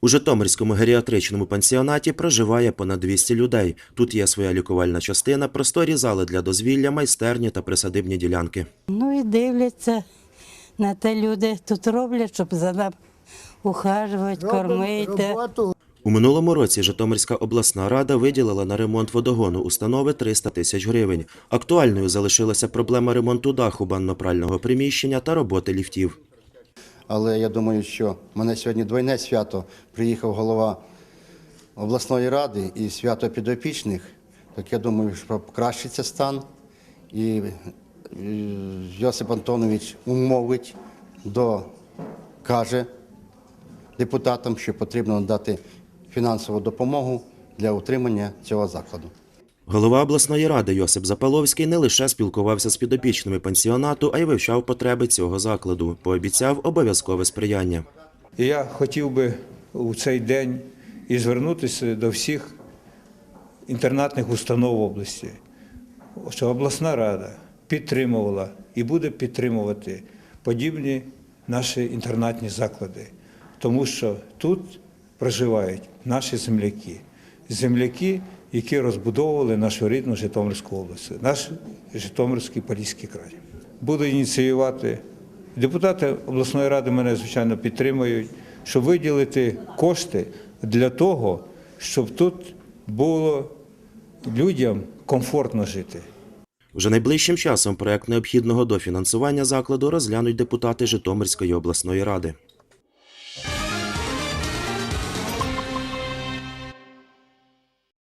У Житомирському геріатричному пансіонаті проживає понад 200 людей. Тут є своя лікувальна частина, просторі зали для дозвілля, майстерні та присадибні ділянки. Ну і дивляться на те люди тут роблять, щоб за нам ухажувати, кормити. У минулому році Житомирська обласна рада виділила на ремонт водогону установи 300 тисяч гривень. Актуальною залишилася проблема ремонту даху банно-прального приміщення та роботи ліфтів. Але я думаю, що в мене сьогодні двойне свято. Приїхав голова обласної ради і свято підопічних. Так я думаю, що покращиться стан. І Йосип Антонович умовить до каже депутатам, що потрібно надати фінансову допомогу для утримання цього закладу. Голова обласної ради Йосип Запаловський не лише спілкувався з підопічними пансіонату, а й вивчав потреби цього закладу. Пообіцяв обов'язкове сприяння. Я хотів би у цей день і звернутися до всіх інтернатних установ області, що обласна рада підтримувала і буде підтримувати подібні наші інтернатні заклади, тому що тут проживають наші земляки, земляки, які розбудовували нашу рідну Житомирську область, наш Житомирський Поліський край. Буду ініціювати. Депутати обласної ради мене звичайно підтримують, щоб виділити кошти для того, щоб тут було людям комфортно жити. Вже найближчим часом проект необхідного дофінансування закладу розглянуть депутати Житомирської обласної ради.